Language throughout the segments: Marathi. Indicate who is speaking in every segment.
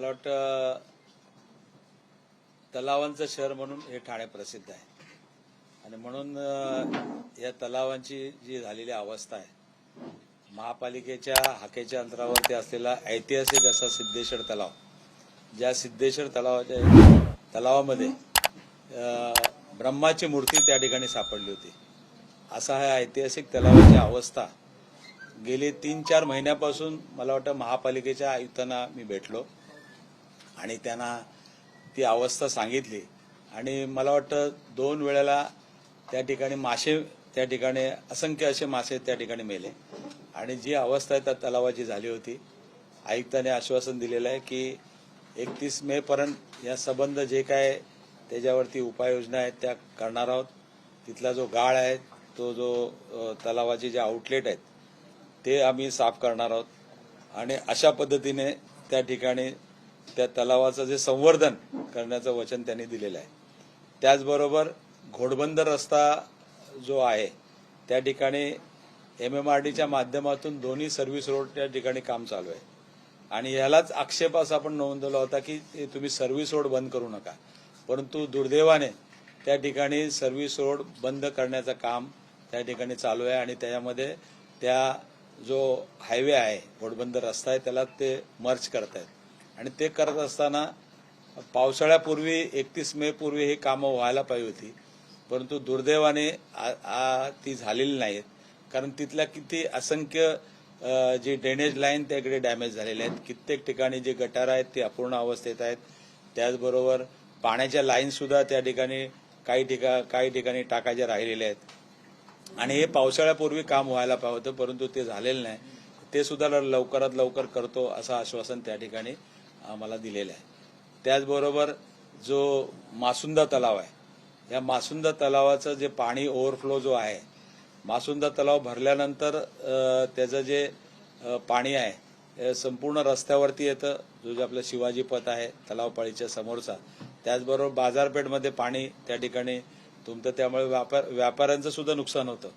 Speaker 1: मला वाटतं तलावांचं शहर म्हणून हे ठाणे प्रसिद्ध आहे. आणि म्हणून या तलावांची जी झालेली अवस्था आहे महापालिकेच्या हाकेच्या अंतरावरती असलेला ऐतिहासिक असा सिद्धेश्वर तलाव ज्या सिद्धेश्वर तलावाच्या तलावामध्ये ब्रह्माची मूर्ती त्या ठिकाणी सापडली होती. असा हा ऐतिहासिक तलावाची अवस्था गेली तीन चार महिन्यापासून मला वाटतं महापालिकेच्या आयुक्तांना मी भेटलो. आणि त्यांना ती अवस्था सांगितली. आणि मला वाटतं दोन वेळेला त्या ठिकाणी मासे त्या ठिकाणी असंख्य असे मासे त्या ठिकाणी मेले. आणि जी अवस्था आहे त्या तलावाची झाली होती आयुक्ताने आश्वासन दिलेलं आहे की एकतीस मे पर्यंत या संबंध जे काय त्याच्यावरती उपाययोजना आहेत त्या करणार आहोत. तिथला जो गाळ आहे तो जो तलावाचे जे आउटलेट आहेत ते आम्ही साफ करणार आहोत. आणि अशा पद्धतीने त्या ठिकाणी त्या तलावाचं जे संवर्धन करण्याचं वचन त्यांनी दिलेलं आहे. त्याचबरोबर घोडबंदर रस्ता जो आहे त्या ठिकाणी एम एम आर डीच्या माध्यमातून दोन्ही सर्व्हिस रोड त्या ठिकाणी काम चालू आहे. आणि यालाच आक्षेप असा आपण नोंदवला होता की तुम्ही सर्व्हिस रोड बंद करू नका. परंतु दुर्दैवाने त्या ठिकाणी सर्व्हिस रोड बंद करण्याचं काम त्या ठिकाणी चालू आहे आणि त्याच्यामध्ये त्या जो हायवे आहे घोडबंदर रस्ता आहे त्याला ते मर्च करत आहेत आणि ते करत असताना पावसाळ्यापूर्वी एकतीस मे पूर्वी ही कामं व्हायला पाहिजे होती. परंतु दुर्दैवाने आ- ती झालेली नाहीत. कारण तिथल्या किती असंख्य जी ड्रेनेज लाईन त्याकडे डॅमेज झालेल्या आहेत. कित्येक ठिकाणी जे गटार आहेत ते अपूर्ण अवस्थेत आहेत. त्याचबरोबर पाण्याच्या लाईन सुद्धा त्या ठिकाणी काही ठिका काही ठिकाणी टाकायच्या राहिलेल्या आहेत. आणि हे पावसाळ्यापूर्वी काम व्हायला पाहिजे होतं परंतु ते झालेलं नाही. ते सुद्धा लवकरात लवकर करतो असं आश्वासन त्या ठिकाणी आम्हाला दिलेलं आहे त्याचबरोबर जो मासुंदा तलाव आहे या मासुंदा तलावाचं जे पाणी ओव्हरफ्लो जो आहे मासुंदा तलाव भरल्यानंतर त्याचं जे पाणी आहे संपूर्ण रस्त्यावरती येतं. जो जे आपलं शिवाजी पथ आहे तलावपाळीच्या समोरचा. त्याचबरोबर बाजारपेठमध्ये पाणी त्या ठिकाणी तुमचं त्यामुळे व्यापार व्यापाऱ्यांचं सुद्धा नुकसान होतं.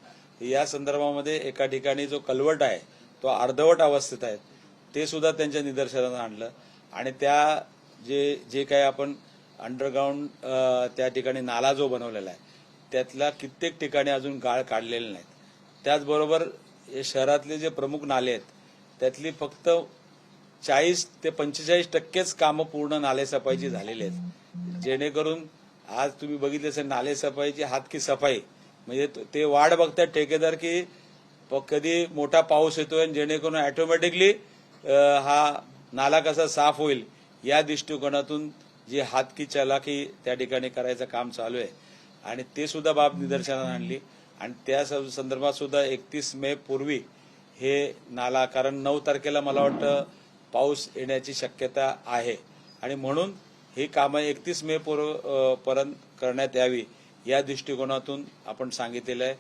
Speaker 1: या संदर्भामध्ये एका ठिकाणी जो कलवट आहे तो अर्धवट अवस्थेत आहे ते सुद्धा त्यांच्या निदर्शनानं आणलं. आणि त्या जे जे काही आपण अंडरग्राऊंड त्या ठिकाणी नाला जो बनवलेला आहे त्यातल्या कित्येक ठिकाणी अजून गाळ काढलेले नाहीत. त्याचबरोबर हे शहरातले जे प्रमुख नाले आहेत त्यातली फक्त चाळीस ते पंचेचाळीस टक्केच कामं पूर्ण नाले सफाईची झालेली आहेत. जेणेकरून आज तुम्ही बघितले असेल नाले सफाईची हात की सफाई. म्हणजे ते वाढ बघतात ठेकेदार की प- कधी मोठा पाऊस येतोय आणि जेणेकरून ऑटोमॅटिकली हा नाला कसा साफ होईल या दृष्टिकोनातून जी हातकी चलाखी चलाकी त्या ठिकाणी करायचं काम चालू आहे. आणि ते सुद्धा बाब निदर्शनात आणली. आणि त्या स- संदर्भात सुद्धा एकतीस मे पूर्वी हे नाला कारण नऊ तारखेला मला वाटतं पाऊस येण्याची शक्यता आहे. आणि म्हणून ही कामं एकतीस मे पूर्व पर्यंत करण्यात यावी या दृष्टिकोनातून आपण सांगितलेलं आहे.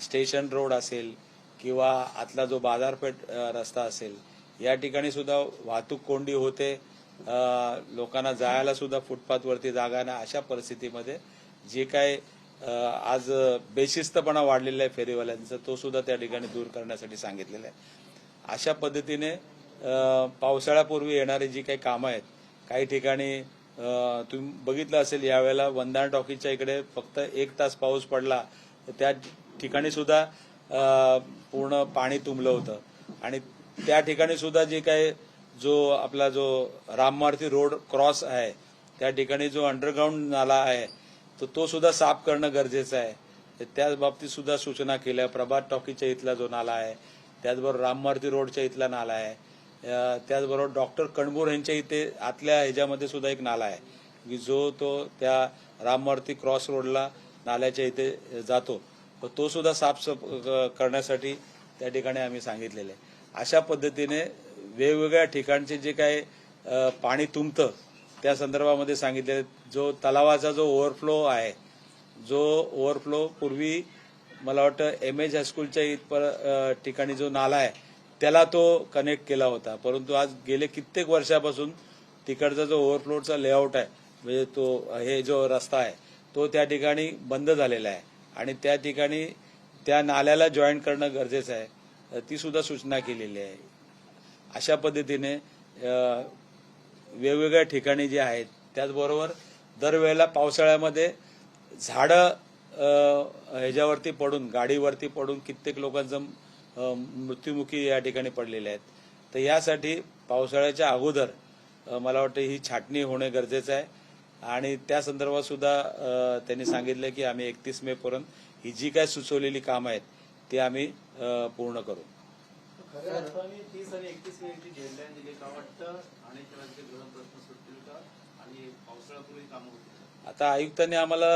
Speaker 1: स्टेशन रोड असेल किंवा आतला जो बाजारपेठ रस्ता असेल या ठिकाणी सुद्धा वाहतूक कोंडी होते. लोकांना जायला सुद्धा फुटपाथवरती जागा नाही. अशा परिस्थितीमध्ये जे काय आज बेशिस्तपणा वाढलेला आहे फेरीवाल्यांचा तो सुद्धा त्या ठिकाणी दूर करण्यासाठी सांगितलेला आहे. अशा पद्धतीने पावसाळ्यापूर्वी येणारी जी काही कामं आहेत काही ठिकाणी तुम्ही बघितलं असेल यावेळेला वंदान टॉकीच्या इकडे फक्त एक तास पाऊस पडला त्या ठिकाणी सुद्धा पूर्ण पाणी तुंबलं होतं. आणि त्या ठिकाणी सुद्धा जे काही जो आपला जो राममारती रोड क्रॉस आहे त्या ठिकाणी जो अंडरग्राऊंड नाला आहे तर तो सुद्धा साफ करणं गरजेचं आहे. तर त्याच बाबतीत सुद्धा सूचना केल्या. प्रभात टॉकीच्या इथला जो नाला आहे त्याचबरोबर राममारती रोडच्या इथला नाला आहे. त्याचबरोबर डॉक्टर कणबूर यांच्या इथे आतल्या ह्याच्यामध्ये सुद्धा एक नाला आहे. की जो तो त्या राममारती क्रॉस रोडला नाल्याच्या इथे जातो. तो सुद्धा साफ करण्यासाठी त्या ठिकाणी आम्ही सांगितलेलं आहे. अशा पद्धतीने वेगवेगळ्या ठिकाणचे जे काही पाणी तुंबतं त्या संदर्भामध्ये सांगितले जो तलावाचा जो ओव्हरफ्लो आहे जो ओव्हरफ्लो पूर्वी मला वाटतं एम एच हायस्कूलच्या इथपर ठिकाणी जो नाला आहे त्याला तो कनेक्ट केला होता. परंतु आज गेले कित्येक वर्षापासून तिकडचा जो ओव्हरफ्लोचा लेआउट आहे म्हणजे तो हे जो रस्ता आहे तो त्या ठिकाणी बंद झालेला आहे. आणि त्या ठिकाणी त्या नाल्याला जॉईन करणं गरजेचं आहे. ती सुद्धा सूचना केलेली आहे. अशा पद्धतीने वेगवेगळ्या ठिकाणी जे आहेत त्याचबरोबर दरवेळेला पावसाळ्यामध्ये झाडं ह्याच्यावरती पडून गाडीवरती पडून कित्येक लोकांचं मृत्युमुखी या ठिकाणी पडलेले आहेत. तर यासाठी पावसाळ्याच्या अगोदर मला वाटतं ही छाटणी होणे गरजेचं आहे. आणि त्या संदर्भात सुद्धा त्यांनी सांगितलं की आम्ही एकतीस मे पर्यंत ही जी काय सुचवलेली कामं आहेत ती आम्ही पूर्ण करू. आता आयुक्तांनी आम्हाला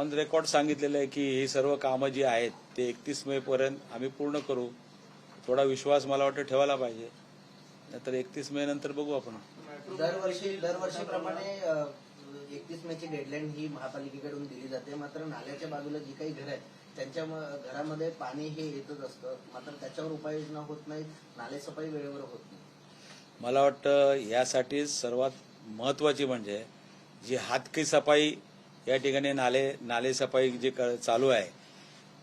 Speaker 1: ऑन रेकॉर्ड सांगितलेलं आहे की ही सर्व कामं जी आहेत ते एकतीस मे पर्यंत आम्ही पूर्ण करू. थोडा विश्वास मला वाटतं ठेवायला पाहिजे. नाहीतर एकतीस मे नंतर बघू आपण.
Speaker 2: दरवर्षी दरवर्षीप्रमाणे एकतीस मेची डेडलाईन ही महापालिकेकडून दिली जाते. मात्र नाल्याच्या बाजूला जी काही घरं आहेत त्यांच्या घरामध्ये पाणी हे येतच असतं. मात्र त्याच्यावर उपाययोजना होत नाही नाले सफाई वेळेवर होत नाही.
Speaker 1: मला वाटतं यासाठी सर्वात महत्वाची म्हणजे जी हातकी सफाई या ठिकाणी नाले नाले सफाई जे क- चालू आहे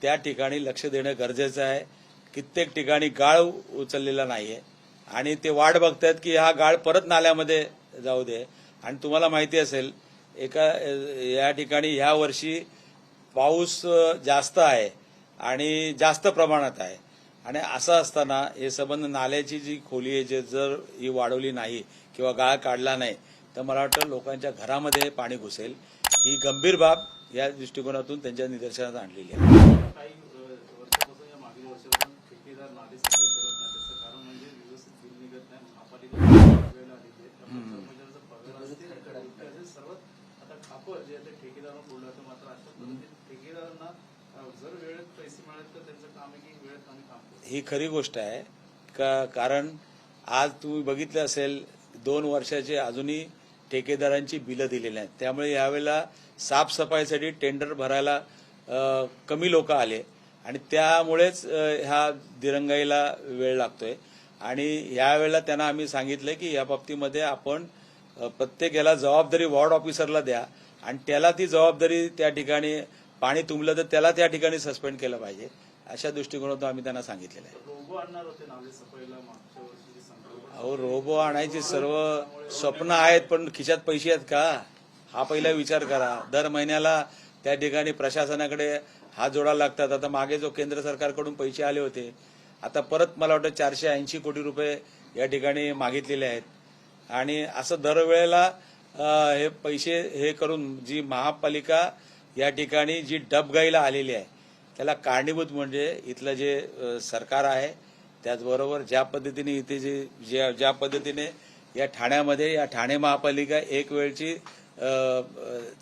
Speaker 1: त्या ठिकाणी लक्ष देणं गरजेचं आहे. कित्येक ठिकाणी गाळ उचललेला नाहीये. आणि ते वाट बघतात की हा गाळ परत नाल्यामध्ये जाऊ दे. आणि तुम्हाला माहिती असेल एका या ठिकाणी ह्या वर्षी पाऊस जास्त आहे आणि जास्त प्रमाणात आहे. आणि असं असताना हे संबंध नाल्याची जी खोली आहे जे जर ही वाढवली नाही किंवा गाळ काढला नाही तर मला वाटतं लोकांच्या घरामध्ये पाणी घुसेल. ही गंभीर बाब या दृष्टिकोनातून त्यांच्या निदर्शनात आणलेली आहे.
Speaker 3: ठेकेदार म्हणजे सर्वात आता ते ठेकेदारांना जर वेळेत पैसे मिळाले तर त्यांचं काम आहे की वेळेत आम्ही काम करू.
Speaker 1: ही खरी गोष्ट आहे. का कारण आज तुम्ही बघितलं असेल दोन वर्षाचे अजूनही ठेकेदारांची बिलं दिलेली आहेत त्यामुळे यावेळेला साफसफाईसाठी टेंडर भरायला अ, कमी लोक आले आणि त्यामुळेच अ, ह्या दिरंगाईला वेळ लागतोय. आणि यावेळेला त्यांना आम्ही सांगितलं की या बाबतीमध्ये आपण अ, प्रत्येक याला जबाबदारी वॉर्ड ऑफिसरला द्या आणि त्याला ती जबाबदारी त्या ठिकाणी पाणी तुंबलं तर त्याला त्या ठिकाणी सस्पेंड केलं पाहिजे. अशा दृष्टिकोनातून आम्ही त्यांना सांगितलेलं आहे. अहो रोबो आणायची सर्व स्वप्न आहेत पण खिशात पैसे आहेत का? हा पहिला विचार करा. दर महिन्याला त्या ठिकाणी प्रशासनाकडे हात जोडायला लागतात. आता मागे जो केंद्र सरकारकडून पैसे आले होते आता परत मला वाटतं चारशे ऐंशी कोटी रुपये या ठिकाणी मागितलेले आहेत. आणि असं दरवेळेला हे पैसे हे करून जी महापालिका या ठिकाणी जी डबगाईला आलेली आहे त्याला कारणीभूत म्हणजे इथलं जे सरकार आहे त्याचबरोबर ज्या पद्धतीने इथे जे ज्या ज्या पद्धतीने या ठाण्यामध्ये या ठाणे महापालिका एक वेळची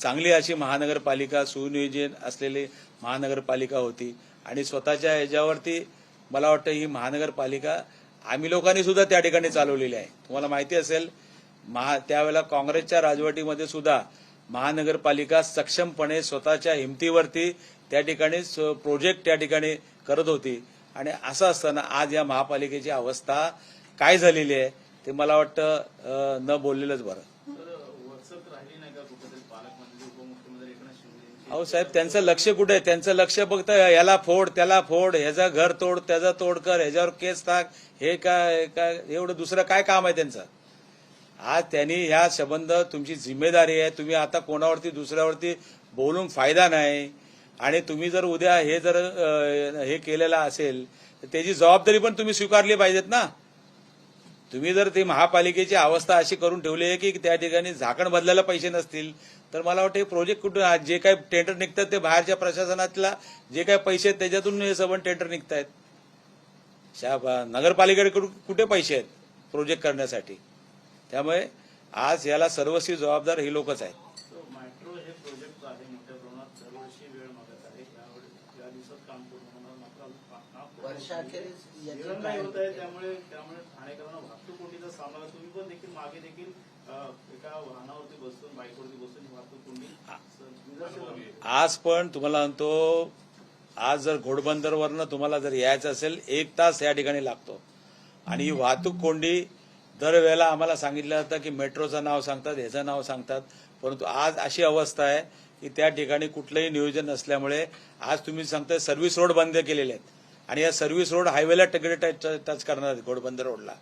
Speaker 1: चांगली अशी महानगरपालिका सुनियोजन असलेली महानगरपालिका होती आणि स्वतःच्या ह्याच्यावरती मला वाटतं ही महानगरपालिका आम्ही लोकांनी सुद्धा त्या ठिकाणी चालवलेली आहे. तुम्हाला माहिती असेल महा त्यावेळेला काँग्रेसच्या राजवटीमध्ये सुद्धा महानगरपालिका सक्षमपणे स्वतःच्या हिमतीवरती त्या ठिकाणी प्रोजेक्ट त्या ठिकाणी करत होती. आणि असं असताना आज या महापालिकेची अवस्था काय झालेली आहे ते मला वाटतं न बोललेलंच बरं. अहो साहेब त्यांचं लक्ष कुठे आहे? त्यांचं लक्ष फक्त याला फोड त्याला फोड ह्याचं घर तोड त्याचा तोड कर ह्याच्यावर केस टाक हे काय काय एवढं दुसरं काय काम आहे त्यांचं? आज त्यांनी ह्या संबंध तुमची जिम्मेदारी आहे. तुम्ही आता कोणावरती दुसऱ्यावरती बोलून फायदा नाही. आणि तुम्ही जर उद्या हे जर हे केलेलं असेल तर त्याची जबाबदारी पण तुम्ही स्वीकारली पाहिजेत ना. तुम्ही जर ती महापालिकेची अवस्था अशी करून ठेवली आहे की त्या ठिकाणी झाकण बदलायला पैसे नसतील तर मला वाटतं हे प्रोजेक्ट कुठून जे काही टेंडर निघतात ते बाहेरच्या प्रशासनातला जे काही पैसे आहेत त्याच्यातून हे सबंध टेंडर निघत आहेत नगरपालिकेकडे कुठे पैसे आहेत प्रोजेक्ट करण्यासाठी? त्यामुळे आज याला सर्वस्वी जबाबदार ही लोकच आहेत.
Speaker 3: हे ही.
Speaker 1: आज पण तुम्हाला म्हणतो आज जर घोडबंदरवरनं तुम्हाला जर यायचं असेल एक तास या ठिकाणी लागतो. आणि ही वाहतूक कोंडी दरवेळेला आम्हाला सांगितलं जातं की मेट्रोचं नाव सांगतात ह्याचं नाव सांगतात. परंतु आज अशी अवस्था आहे की त्या ठिकाणी कुठलंही नियोजन नसल्यामुळे आज तुम्ही सांगताय सर्व्हिस रोड बंद केलेले आहेत. आणि या सर्व्हिस रोड हायवेला तिकडे टच टच करणार आहेत घोडबंदर रोडला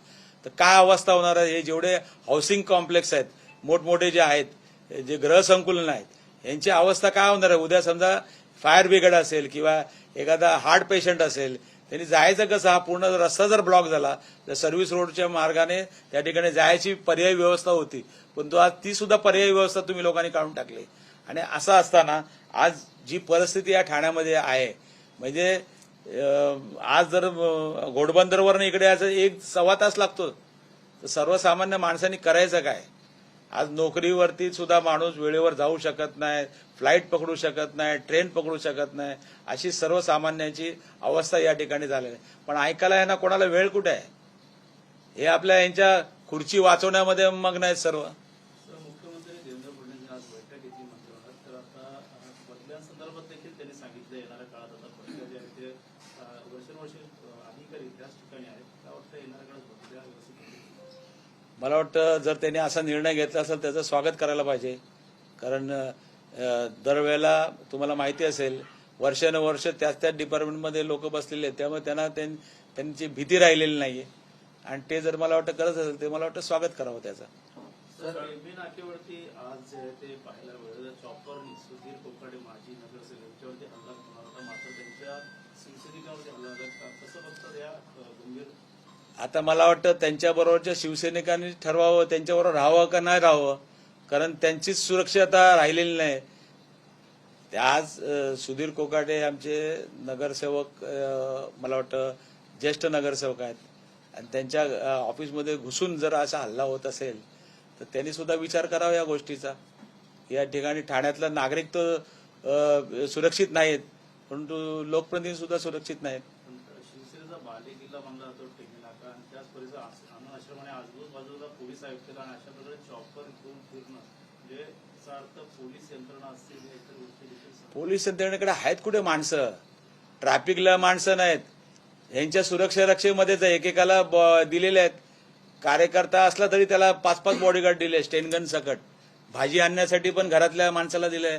Speaker 1: तर काय अवस्था होणार आहे? हे जेवढे हाऊसिंग कॉम्प्लेक्स आहेत मोठमोठे जे आहेत जे ग्रहसंकुलन आहेत यांची अवस्था काय होणार आहे? उद्या समजा फायर ब्रिगेड असेल किंवा एखादा हार्ट पेशंट असेल त्यांनी जायचं कसं हा पूर्ण रस्ता जर ब्लॉक झाला तर सर्व्हिस रोडच्या मार्गाने त्या ठिकाणी जायची पर्यायी व्यवस्था होती. पण तो आज ती सुद्धा पर्यायी व्यवस्था तुम्ही लोकांनी काढून टाकली. आणि असं असताना आज जी परिस्थिती या ठाण्यामध्ये आहे म्हणजे आज जर घोडबंदरवरनं इकडे यायचं एक सव्वा तास लागतो. तर सर्वसामान्य माणसांनी करायचं काय? आज नोकरीवरती सुद्धा माणूस वेळेवर जाऊ शकत नाही फ्लाईट पकडू शकत नाही ट्रेन पकडू शकत नाही अशी सर्वसामान्यांची अवस्था या ठिकाणी झालेली आहे. पण ऐकायला यांना कोणाला वेळ कुठे आहे? हे आपल्या यांच्या खुर्ची वाचवण्यामध्ये मग्न आहेत सर्व
Speaker 3: तर मुख्यमंत्री देवेंद्र फडणवीस आज बैठक घेतली मंत्रिमंडळात तर आता अ, बदल्यांसंदर्भात देखील त्यांनी सांगितलं येणाऱ्या काळात आता बदल्या जे आहेत ते अ, वर्षानुवर्षे अ, अधिकारी त्याच ठिकाणी आहेत त्या वाटतं येणाऱ्या काळात बदल्या व्यवस्थित होतील.
Speaker 1: मला वाटतं जर त्यांनी असा निर्णय घेतला असेल त्याचं स्वागत करायला पाहिजे. कारण दरवेळेला तुम्हाला माहिती असेल वर्षानुवर्ष त्याच त्याच डिपार्टमेंटमध्ये लोक बसलेले आहेत. त्यामुळे त्यांना त्यां- त्यांची भीती राहिलेली नाहीये. आणि ते जर मला वाटतं करत असेल ते मला वाटतं स्वागत करावं त्याचं.
Speaker 3: आज ते पाहायला मिळालं. चॉपर सुधीर कोकाडे माजी नगरसेवक. यांच्यावरती हल्ला होणार होता. मात्र त्यांच्या हल्ला कसं बघतात या
Speaker 1: आता मला वाटतं त्यांच्याबरोबरच्या शिवसैनिकांनी ठरवावं त्यांच्याबरोबर राहावं का नाही राहावं? कारण त्यांचीच सुरक्षा आता राहिलेली नाही. ते आज सुधीर कोकाटे आमचे नगरसेवक मला वाटतं ज्येष्ठ नगरसेवक आहेत. आणि त्यांच्या ऑफिसमध्ये घुसून जर असा हल्ला होत असेल तर त्यांनी सुद्धा विचार करावा या गोष्टीचा. या ठिकाणी ठाण्यातला नागरिक तर सुरक्षित नाहीत परंतु लोकप्रतिनिधी सुद्धा सुरक्षित नाहीत.
Speaker 3: परिसर अन्न आजूबाजूला पोलीस आयुक्त आणि अशा प्रकारे चॉपर घेऊन फिरणं म्हणजे पोलीस यंत्रणा असतील
Speaker 1: पोलीस यंत्रणेकडे आहेत कुठे माणसं? ट्रॅफिकला माणसं नाहीत. यांच्या सुरक्षा रक्षेमध्येच एकेकाला ब- दिलेले आहेत. कार्यकर्ता असला तरी त्याला पाच पाच बॉडीगार्ड दिले स्टेनगन सकट. भाजी आणण्यासाठी पण घरातल्या माणसाला दिलंय.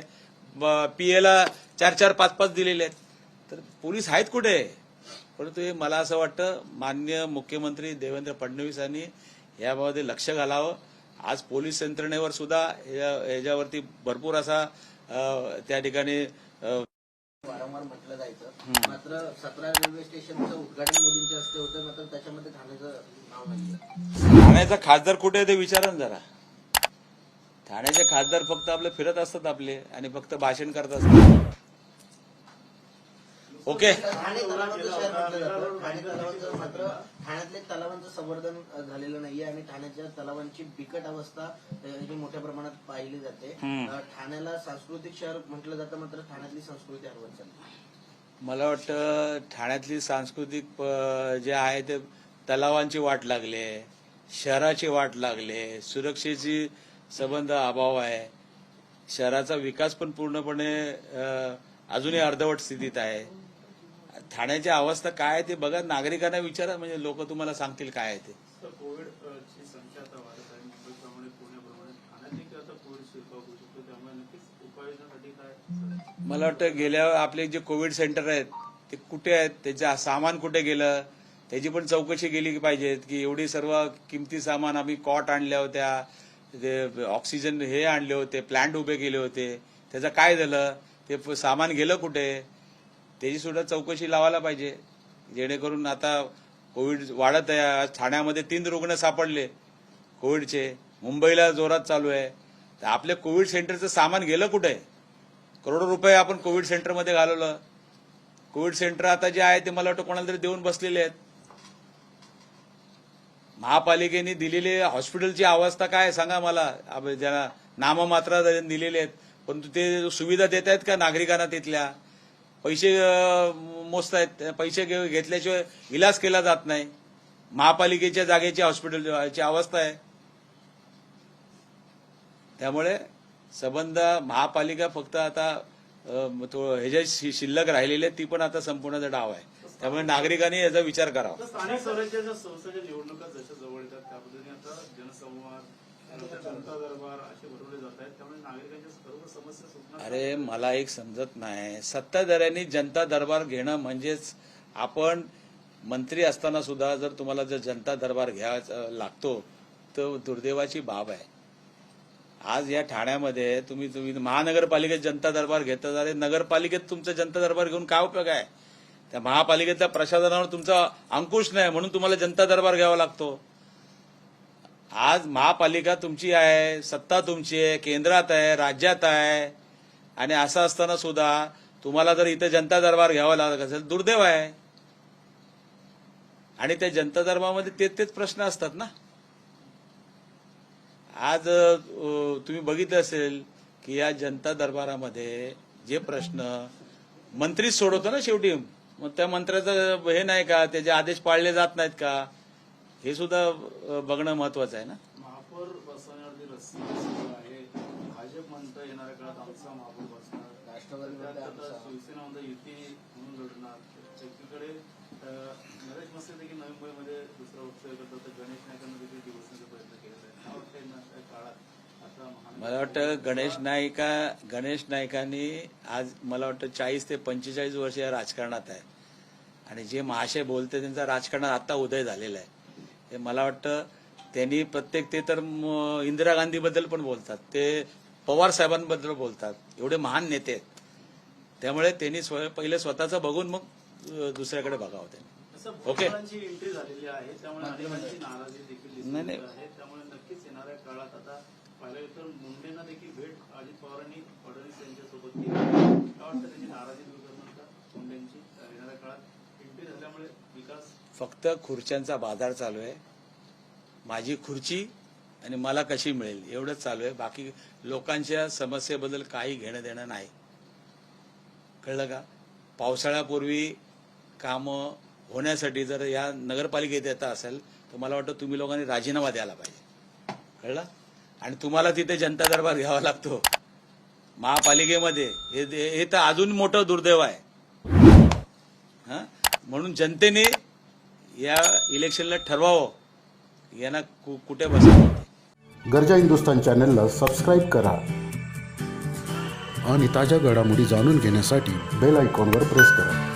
Speaker 1: पीएला चार चार पाच पाच दिलेले आहेत. तर पोलीस आहेत कुठे? परंतु हे मला असं वाटतं मान्य मुख्यमंत्री देवेंद्र फडणवीस यांनी याबाबत लक्ष घालावं. आज पोलीस यंत्रणेवर सुद्धा याच्यावरती भरपूर असा त्या ठिकाणी
Speaker 2: वारंवार म्हटलं जायचं. मात्र सतरा रेल्वे स्टेशनचं उद्घाटन मोदींच्या हस्ते होतं मात्र त्याच्यामध्ये ठाण्याचं नाव
Speaker 1: ठाण्याचा खासदार कुठे आहे ते विचारा जरा. ठाण्याचे खासदार फक्त आपले फिरत असतात आपले आणि फक्त भाषण करत असतात. ओके.
Speaker 2: ठाणे तलावाचं शहर म्हटलं जातं. ठाणे तलावाचं मात्र ठाण्यातले तलावांचं संवर्धन झालेलं नाहीये आणि ठाण्याच्या तलावांची बिकट अवस्था अ, ही मोठ्या प्रमाणात पाहिली जाते.
Speaker 1: हम्म.
Speaker 2: अ, ठाण्याला सांस्कृतिक शहर म्हटलं जातं मात्र ठाण्यातली संस्कृती हरवत चालली
Speaker 1: मला वाटतं ठाण्यातली सांस्कृतिक प- जे आहे ते तलावांची वाट लागले शहराची वाट लागले सुरक्षेची संबंध अभाव आहे. शहराचा विकास पण पूर्णपणे अ, अजूनही अर्धवट स्थितीत आहे. ठाण्याची अवस्था काय आहे ते बघा नागरिकांना विचारा म्हणजे लोक तुम्हाला सांगतील काय आहे ते. मला वाटतं गेल्या आपले जे कोविड सेंटर आहेत ते कुठे आहेत त्याचं सामान कुठे गेलं त्याची पण चौकशी केली पाहिजेत की एवढी सर्व किमती सामान आम्ही कॉट आणल्या होत्या ते ऑक्सिजन हे आणले होते प्लांट उभे केले होते त्याचं काय झालं ते सामान गेलं कुठे? त्याची सुद्धा चौकशी लावायला पाहिजे. जेणेकरून आता कोविड वाढत आहे. आज ठाण्यामध्ये तीन रुग्ण सापडले कोविडचे. मुंबईला जोरात चालू आहे. तर आपल्या कोविड सेंटरचं सामान गेलं कुठे? करोडो रुपये आपण कोविड सेंटरमध्ये घालवलं. कोविड सेंटर आता जे आहे ते मला वाटतं कोणाला तरी देऊन बसलेले आहेत. महापालिकेने दिलेली हॉस्पिटलची अवस्था काय आहे सांगा मला. ज्याला ज्यांना नाममात्र दिलेले आहेत. परंतु ते सुविधा देत आहेत का नागरिकांना तिथल्या? पैसे अं, मोजतायत पैसे घे- घेतल्याशिवाय इलाज केला जात नाही. महापालिकेच्या जागेची हॉस्पिटलची अवस्था आहे. त्यामुळे संबंध महापालिका फक्त आता थोडं तो ह्याच्या शि- शिल्लक राहिलेले ती पण आता संपूर्ण डाव आहे. त्यामुळे नागरिकांनी याचा विचार करावा.
Speaker 3: जनता दरबार असे भरवले जात आहेत. त्यामुळे नागरिकांच्या सर्व समस्या सुटणार
Speaker 1: अरे मला एक समजत नाही. सत्ताधाऱ्यांनी जनता दरबार घेणं म्हणजेच आपण मंत्री असताना सुद्धा जर तुम्हाला जर जनता दरबार घ्यायचा लागतो तर दुर्दैवाची बाब आहे. आज या ठाण्यामध्ये तुम्ही तुम्ही महानगरपालिकेत जनता दरबार घेता अरे नगरपालिकेत तुमचा जनता दरबार घेऊन काय उपयोग आहे? त्या महापालिकेतल्या प्रशासनावर तुमचा अंकुश नाही म्हणून तुम्हाला जनता दरबार घ्यावा लागतो. आज महापालिका तुमची आहे सत्ता तुमची आहे केंद्रात आहे राज्यात आहे. आणि असं असताना सुद्धा तुम्हाला जर इथे जनता दरबार घ्यावा लागत असेल दुर्दैव आहे. आणि त्या जनता दरबारामध्ये तेच तेच प्रश्न असतात ना. आज तुम्ही बघितलं असेल की या जनता दरबारामध्ये जे प्रश्न मंत्रीच सोडवतो ना शेवटी. मग त्या मंत्र्याचं हे नाही का त्याचे आदेश पाळले जात नाहीत का? हे सुद्धा बघणं महत्वाचं आहे ना?
Speaker 3: महापौर बसवण्यावरती रस्सी बसवलं आहे? भाजप म्हणतं येणाऱ्या काळात आमचा महापौर बसणार.
Speaker 2: राष्ट्रवादी.
Speaker 3: शिवसेना म्हणतं युती म्हणून लढणार. एकीकडे नरेश मस्ते देखील नवी मुंबईमध्ये दुसरा वक्तव्य करतात. तर गणेश नायकांना देखील दिवसण्याचा प्रयत्न केलेला आहे. काय काळात?
Speaker 1: मला वाटतं गणेश नाईका गणेश नाईकांनी आज मला वाटतं चाळीस ते पंचेचाळीस वर्ष या राजकारणात आहे. आणि जे महाशय बोलते त्यांचा राजकारणात आता उदय झालेला आहे. हे मला वाटतं त्यांनी प्रत्येक ते तर इंदिरा गांधीबद्दल पण बोलतात. ते पवार साहेबांबद्दल बोलतात. एवढे महान नेते आहेत. त्यामुळे त्यांनी पहिले स्वतःचं बघून मग दुसऱ्याकडे बघावं त्यांनी. ओके. नाही,
Speaker 3: काळात
Speaker 1: फक्त खुर्च्यांचा बाजार चालू आहे. माझी खुर्ची आणि मला कशी मिळेल एवढंच चालू आहे. बाकी लोकांच्या समस्येबद्दल काही घेणं देणं नाही. कळलं का? पावसाळ्यापूर्वी कामं होण्यासाठी जर या नगरपालिकेत येत असेल तर मला वाटतं तुम्ही लोकांनी राजीनामा द्यायला पाहिजे. कळलं? आणि तुम्हाला तिथे जनता दरबार घ्यावा लागतो. महापालिकेमध्ये हे हे तर अजून मोठं दुर्दैव आहे. म्हणून जनतेने या इलेक्शनला ठरवावं. यांना कु- कुठे बसावं.
Speaker 4: गरजा हिंदुस्तान चॅनलला सबस्क्राईब करा. आणि ताज्या घडामोडी जाणून घेण्यासाठी बेल आयकॉनवर प्रेस करा.